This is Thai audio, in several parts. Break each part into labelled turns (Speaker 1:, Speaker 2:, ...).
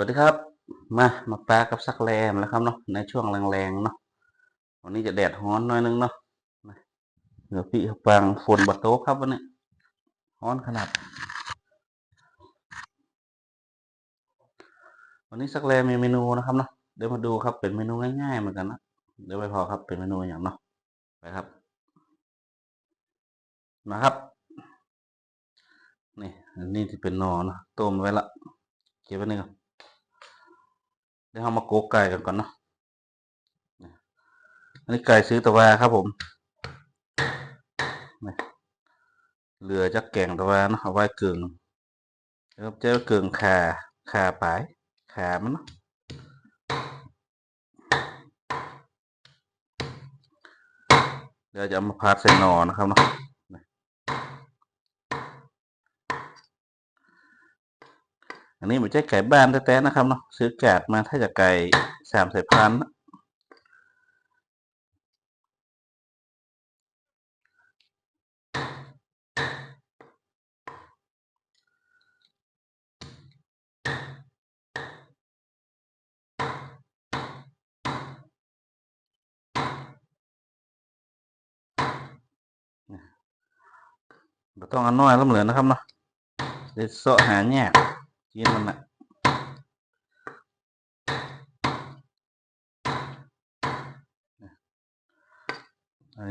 Speaker 1: วัสดีครับ มามาปลากับซักแรมแล้วครับเนาะในช่วงแรงๆเนาะวันนี้จะแดดร้อนหน่อยนึงเนาะเหนือพี่ปังฝนบัดโต๊ะครับวันนี้ร้อนขนาด วันนี้ซักแรมมีเมนูนะครับเนาะเดี๋ยวมาดูครับเป็นเมนูง่ายๆเหมือนกันนะเดี๋ยวไปพอครับเป็นเมนูอย่างเนาะไปครับนะครับ นี่อันนี้ที่เป็นนอนะต้มไว้ละเก็บไว้นี่ก่อนเดี๋ยวเรามาโกกไก่กันก่อนเนาะอันนี้ไก่ซื้อตะวาครับผมเหลือจากแกงตะวาเนาะเอาไว้กึ่งแล้วเจ้ากึ่งขาขาปลายขามันเนาะเดี๋ยวจะเอามาพัดใส่นอนะครับเนาะนี่ อันนี้ไม่ใช่ไก่บ้านแท้ๆนะครับเนาะซื้อกาดมาถ้าจะไก่สามสายพันธุ์ต้องอันน้อยแล้วเหมือนนะครับเนาะเดี๋ยวเสาะหาแยก กินมันน่ะอัน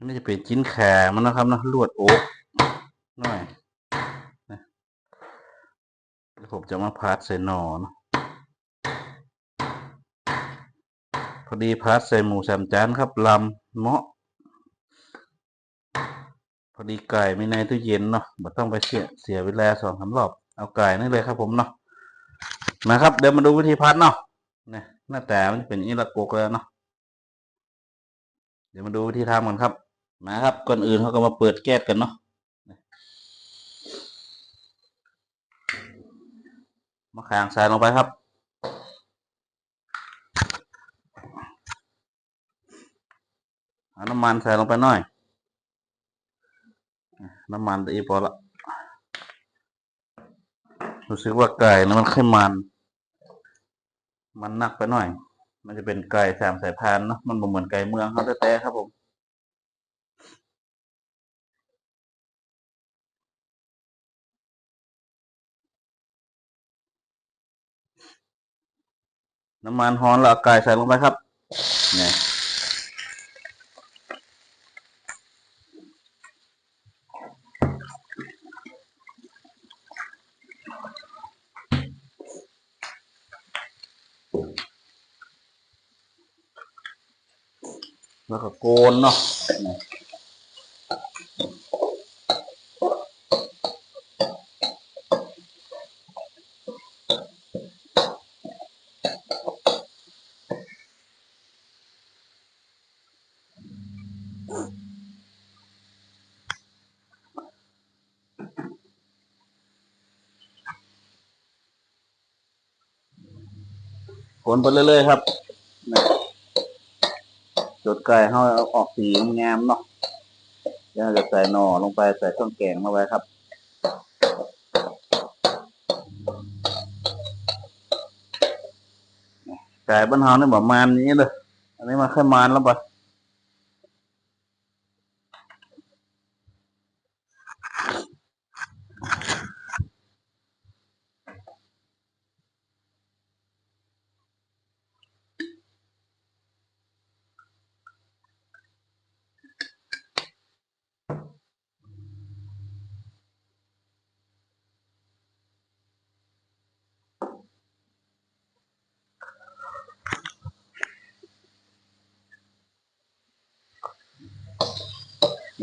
Speaker 1: ไปเลยตีนง่าจะเป็นจิ้นแขมันนะครับนะลวดโอ๊กหน่อยนะผมจะมาพัดใส่หนอนะพอดีพัดใส่หมูสามจานครับลำเมาะ พอดีไก่ไม่ในตู้เย็นเนาะไม่ต้องไปเสียเสียเวลาสองสามรอบ เอาไก่นี่เลยครับผมเนาะมาครับเดี๋ยวมาดูวิธีพัดเนาะเนี่ยหน้าตามันจะเป็นอย่างนี้ละกกแล้วเนาะเดี๋ยวมาดูวิธีทำกันครับ มาครับ ก่อนอื่นเขาก็มาเปิดแก๊สกันเนาะมาขางใส่ลงไปครับ เอาน้ำมันใส่ลงไปหน่อย น้ำมันตีพอละ รู้สึกว่าไก่นะมันค่อยมัน มันหนักไปหน่อย มันจะเป็นไก่สามสายพันเนาะ มันเหมือนไก่เมืองเขาแต่ๆครับผม น้ำมันฮ้อนแล้วเอาไก่ใส่ลงไปครับเนี่ยแล้วก็โกนเนาะ เนี่ยโกนไปเรื่อยๆครับจดไก่เขาเอาออกสีงามเนาะเดี๋ยวจะใส่หน่อลงไปใส่เครื่องแกงมาไว้ครับไก่บ้านเฮาเนี่ยประมาณนี้เลยอันนี้มาแค่มานแล้วปะ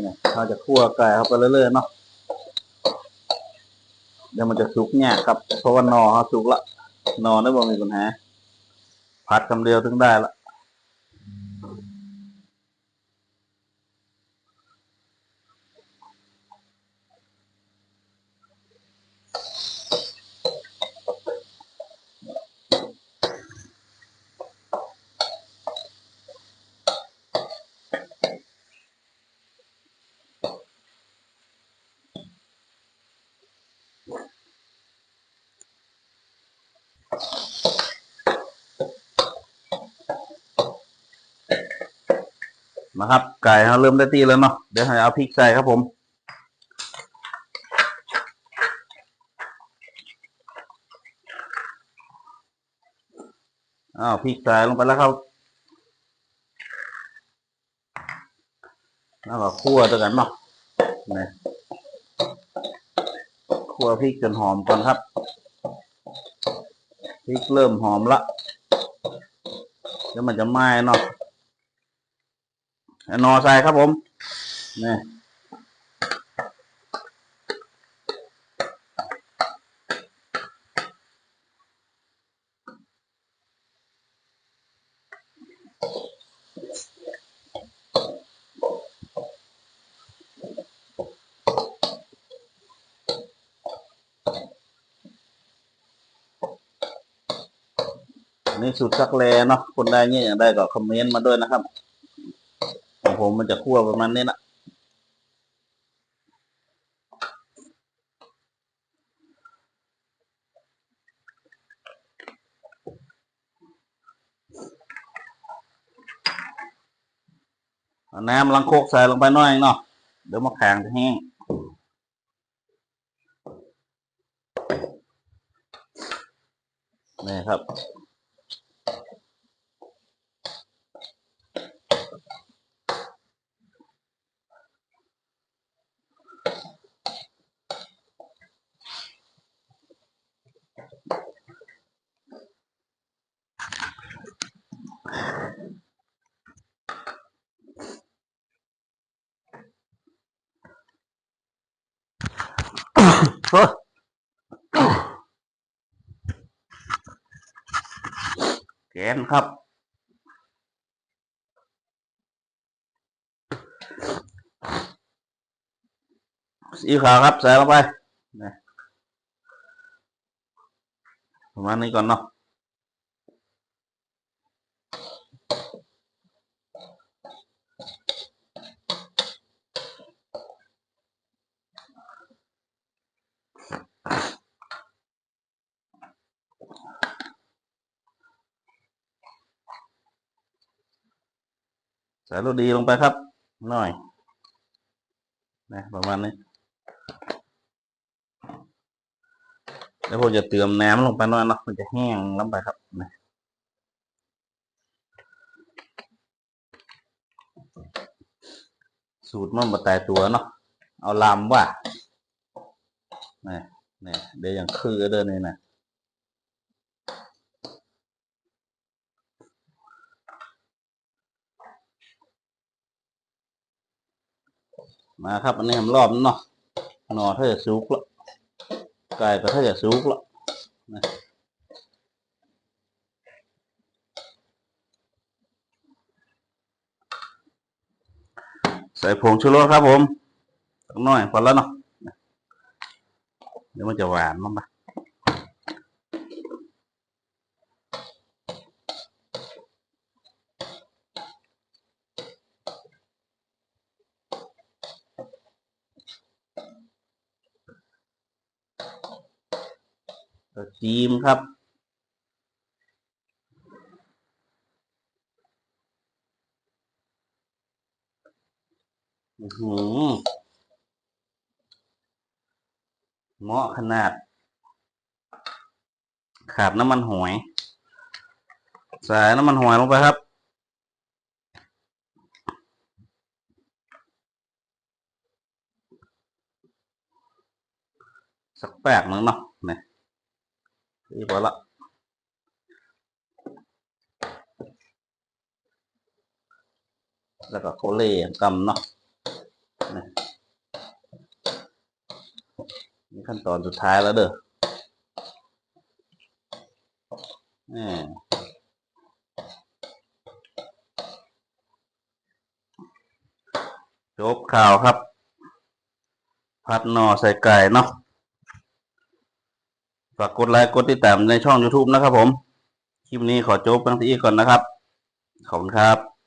Speaker 1: เนี่ยเราจะคั่วไก่เข้าไปเรื่อยๆเนาะเดี๋ยวมันจะสุกเนี่ยครับ เพราะว่านอเขาสุกละนอนได้บ่มีปัญหาผัดคำเดียวถึงได้ละ นะครับ ไก่เราเริ่มได้ที่แล้วเนาะเดี๋ยวให้เอาพริกใส่ครับผมอ้าวพริกใส่ลงไปแล้วครับแล้วก็คั่วด้วยกันเนาะนี่ คั่วพริกจนหอมก่อนครับพริกเริ่มหอมละเดี๋ยวมันจะไหม้เนาะนอใส่ครับผมนี่ นี่สูตรซักแลเนาะคนได้เนี่ยอย่างได้ก็คอมเมนต์มาด้วยนะครับของผมมันจะคั่วประมาณนี้นะน้ำลังโคกใส่ลงไปน่อยเนาะเดี๋ยวมะแข็งจะแห้ง นี่ครับ เฮ้ย แกนครับ สีขาวครับ ใส่ลงไป ประมาณนี้ก่อนเนาะ ใส่รสดีลงไปครับ หน่อย นะประมาณนี้ แล้วผมจะเติมน้ำลงไปหน่อยเนาะมันจะแห้งลงไปครับนะสูตรมันบะตายตัวเนาะ เอาลำว่ะนี่นี่เดี๋ยวอย่างคือเดินนี่นะ มาครับอันนี้ทำรอบนี้เนาะหนอถ้าจะสุกแล้วไก่ก็ถ้าจะสุกแล้วนะใส่ผงชูรสครับผมสักหน่อยพอแล้วเนาะเดี๋ยวมันจะหวานมั้งปะ กระเทีมครับ หือเหมาะขนาด ขาดน้ำมันหอย ใส่น้ำมันหอยลงไปครับสักแปกนึงเนาะนี่ นี่พอละแล้วก็โคเล่กำเนาะนี่นี่ขั้นตอนสุดท้ายแล้วเด้อนี่จบข่าวครับ พัดหนอใส่ไก่เนาะ ฝากกดไลค์กดติดตามในช่อง YouTube นะครับผม คลิปนี้ขอจบกันที่ก่อนนะครับ ขอบคุณครับ